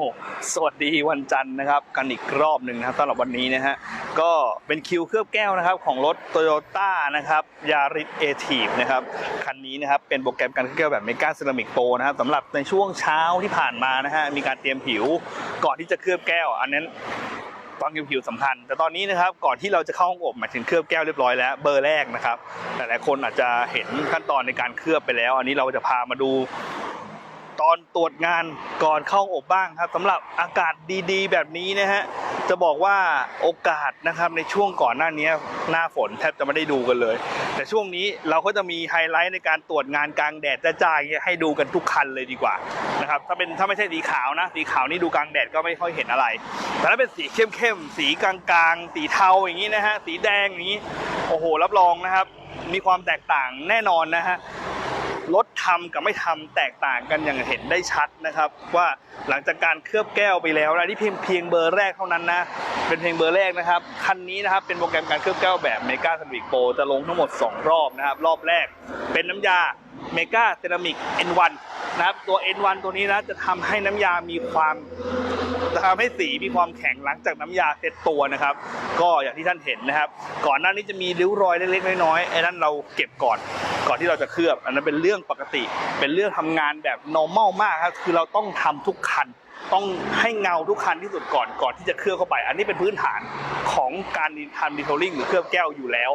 อ้สวัสดีวันจันทร์นะครับ กันอีกรอบหนึ่งนะครับสำหรับวันนี้นะฮะก็เป็นคิวเคลือบแก้วนะครับของรถ t o y ยต้านะครับยาริสเอทีฟนะครับคันนี้นะครับเป็นโปรแกรมการเคลือบแก้วแบบเมกาเซรามิกโปนะครับสำหรับในช่วงเช้าที่ผ่านมานะฮะมีการเตรียมผิวก่อนที่จะเคลือบแก้ว อันนั้นตอนผิวสำคัญ แต่ตอนนี้นะครับก่อนที่เราจะเข้าห้องอบหมายถึงเคลือบแก้วเรียบร้อยแล้วเบอร์แรกนะครับหลายๆคนอาจจะเห็นขั้นตอนในการเคลือบไปแล้ว อันนี้เราจะพามาดู อนตรวจงานก่อนเข้าอบบ้างครับสำหรับอากาศดีๆ แบบนี้นะฮะจะบอกว่าโอกาสนะครับในช่วงก่อนหน้านี้หน้าฝนแทบจะไม่ได้ดูกันเลย แต่ช่วงนี้เราก็จะมีไฮไลท์ในการตรวจงานกลางแดดจ้าๆอย่ายให้ดูกันทุกคันเลยดีกว่านะครับถ้าเป็นถ้าไม่ใช่สีขาวนะสีขาวนี่ดูกลางแดดก็ไม่ค่อยเห็นอะไร แต่ถ้าเป็นสีเข้มๆสีกลางๆสีเทาอย่างนี้นะฮะสีแดงอย่างนี้โอ้โหรับรองนะครับ มีความแตกต่างแน่นอนนะฮะ ทำกับไม่ทำแตกต่างกันอย่างเห็นได้ชัดนะครับ ว่าหลังจากการเคลือบแก้วไปแล้วนะที่เพียงเพียงเบอร์แรกเท่านั้นนะเป็นเพียงเบอร์แรกนะครับคันนี้นะครับเป็นโปรแกรมการเคลือบแก้วแบบเมกาเซรามิกโปรจะลงทั้งหมด 2 รอบนะครับ รอบแรกเป็นน้ำยาเมกาเซรามิก N1 นะครับตัว N1 ตัวนี้นะจะทำให้น้ำยามีความ จะทำให้สีมีความแข็งหลังจากน้ำยาเซ็ตตัวนะครับ ก็อย่างที่ท่านเห็นนะครับ ก่อนหน้านี้จะมีริ้วรอยเล็กๆน้อยๆไอ้นั่นเราเก็บก่อน ก่อนที่เราจะเคลือบ อันนั้นเป็นเรื่องปกติ เป็นเรื่องทำงานแบบ normal มากครับคือเราต้องทำทุกคันต้องให้เงาทุกคันที่สุดก่อนก่อนที่จะเคลือบเข้าไป อันนี้เป็นพื้นฐานของการทำดีเทลลิ่งหรือเคลือบแก้วอยู่แล้ว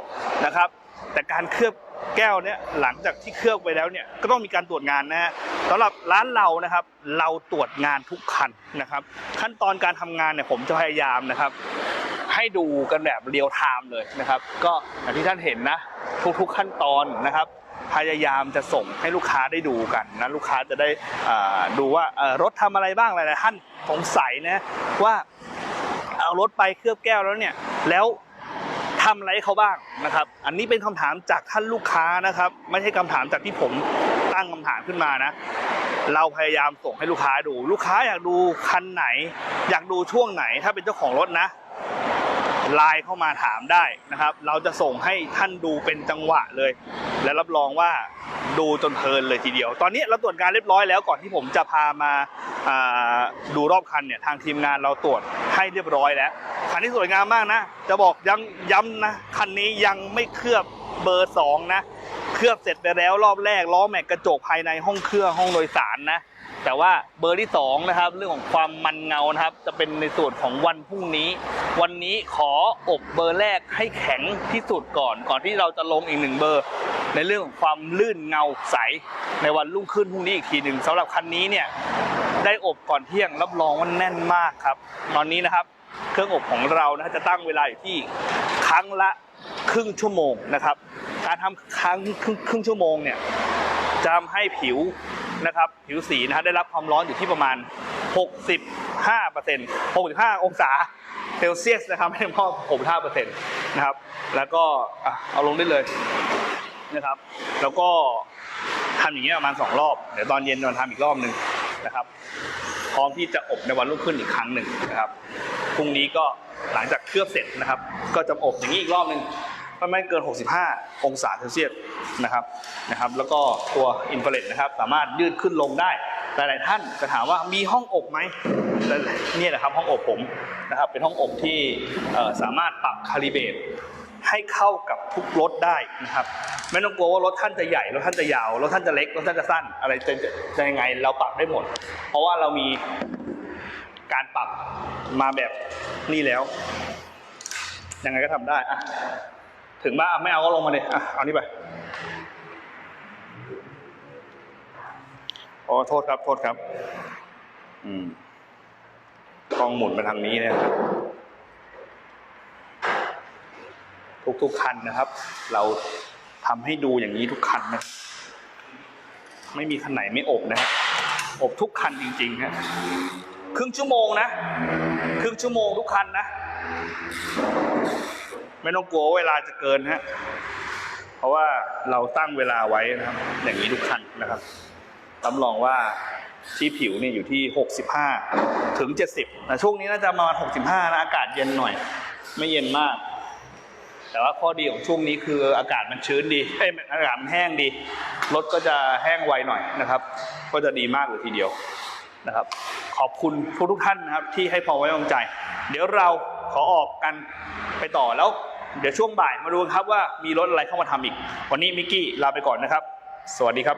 นะครับ แต่การเคลือบแก้วเนี่ยหลังจากที่เคลือบไปแล้วเนี่ยก็ต้องมีการตรวจงานนะฮะสำหรับร้านเรานะครับ เราตรวจงานทุกคันนะครับ ขั้นตอนการทำงานเนี่ยผมจะพยายามนะครับ ให้ดูกันแบบเรียลไทม์เลยนะครับ ก็อย่างที่ท่านเห็นนะ ทุกๆขั้นตอนนะครับ พยายามจะส่งให้ลูกค้าได้ดูกันนะลูกค้าจะได้ดูว่ารถทำอะไรบ้างหลายๆท่านสงสัยนะว่าเอารถไปเคลือบแก้วแล้วเนี่ยแล้ว ทำอะไรให้เขาบ้างนะครับ อันนี้เป็นคำถามจากท่านลูกค้านะครับ ไม่ใช่คำถามจากที่ผมตั้งคำถามขึ้นมานะ เราพยายามส่งให้ลูกค้าดู ลูกค้าอยากดูคันไหน อยากดูช่วงไหนถ้าเป็นเจ้าของรถนะ ไลน์เข้ามาถามได้นะครับ เราจะส่งให้ท่านดูเป็นจังหวะเลย และรับรองว่าดูจนเพลินเลยทีเดียว ตอนนี้เราตรวจการเรียบร้อยแล้วก่อนที่ผมจะพามาาดูรอบคันเนี่ยทางทีมงานเราตรวจให้เรียบร้อยแล้วคันนี้สวยงามมากนะ จะบอกยังย้ำนะคันนี้ยังไม่เคลือบเบอร์สองนะ ลือบเสร็จไปแล้วรอบแรกล้อแม็กกระจกภายในห้องเครื่องห้องโดยสารนะ แต่ว่าเบอร์ที่สองนะครับเรื่องของความมันเงานะครับ จะเป็นในส่วนของวันพรุ่งนี้ วันนี้ขออบเบอร์แรกให้แข็งที่สุดก่อน ก่อนที่เราจะลงอีกหนึ่งเบอร์ ในเรื่องของความลื่นเงาใส ในวันรุ่งขึ้นพรุ่งนี้อีกทีหนึ่งสำหรับคันนี้เนี่ยได้อบก่อนเที่ยงรับรองว่าแน่นมากครับ ตอนนี้นะครับ เครื่องอบของเรานะจะตั้งเวลาอยู่ที่ครั้งละ ครึ่งชั่วโมงนะครับ การทำครั้งครึ่งครึ่งชั่วโมงเนี่ยจะทำให้ผิวนะครับผิวสีนะฮะได้รับความร้อนอยู่ที่ประมาณ 65เปอร์เซ็นต์65 องศาเซลเซียสนะครับไม่ใช่พอ65เปอร์เซ็นต์นะครับ แล้วก็เอาลงได้เลยนะครับ แล้วก็ทำอย่างนี้ประมาณ 2 รอบ เดี๋ยวตอนเย็นเราทำอีกรอบหนึ่งนะครับ พร้อมที่จะอบในวันรุ่งขึ้นอีกครั้งหนึ่งนะครับ พรุ่งนี้ก็หลังจากเคลือบเสร็จนะครับ ก็จะอบอย่างนี้อีกรอบหนึ่งไม่ไม่เกิน 65 องศาเซลเซียสนะครับนะครับ แล้วก็ตัวอินฟราเรดนะครับ สามารถยืดขึ้นลงได้ หลาย ๆ ท่านจะถามว่ามีห้องอบไหมนี่แหละครับห้องอบผมนะครับ เป็นห้องอบที่สามารถปรับคาลิเบตให้เข้ากับทุกรถได้นะครับ ไม่ต้องกลัวว่ารถท่านจะใหญ่รถท่านจะยาวรถท่านจะเล็กรถท่านจะสั้นอะไรจะจะจะยังไงเราปรับได้หมด เพราะว่าเรามี การปรับมาแบบนี้แล้ว ยังไงก็ทำได้อะถึงบ้าไม่เอาก็ลงมาเลยอะเอานี่ไปอ๋อโทษครับ โทษครับ อืมกล้องหมุนมาทางนี้นะครับทุกๆคันนะครับ เราทำให้ดูอย่างนี้ทุกคันนะ ไม่มีคันไหนไม่อบนะครับอบทุกคันจริงๆฮะ ครึ่งชั่วโมงนะ ครึ่งชั่วโมงทุกคันนะ ไม่ต้องกลัวเวลาจะเกินฮะ เพราะว่าเราตั้งเวลาไว้นะครับ อย่างนี้ทุกคันนะครับรับรองว่าที่ผิวเนี่ยอยู่ที่ 65 ถึง 70นะช่วงนี้น่าจะประมาณ65 นะ อากาศเย็นหน่อย ไม่เย็นมาก แต่ว่าข้อดีของช่วงนี้คืออากาศมันชื้นดีเอ้ยอากาศมันแห้งดี รถก็จะแห้งไวหน่อยนะครับ ก็จะดีมากเลยทีเดียวนะครับ ขอบคุณทุกทุกท่านนะครับที่ให้พอไว้วางใจ เดี๋ยวเราขอออกกันไปต่อแล้ว เดี๋ยวช่วงบ่ายมาดูครับว่ามีรถอะไรเข้ามาทำอีก วันนี้มิกกี้ลาไปก่อนนะครับ สวัสดีครับ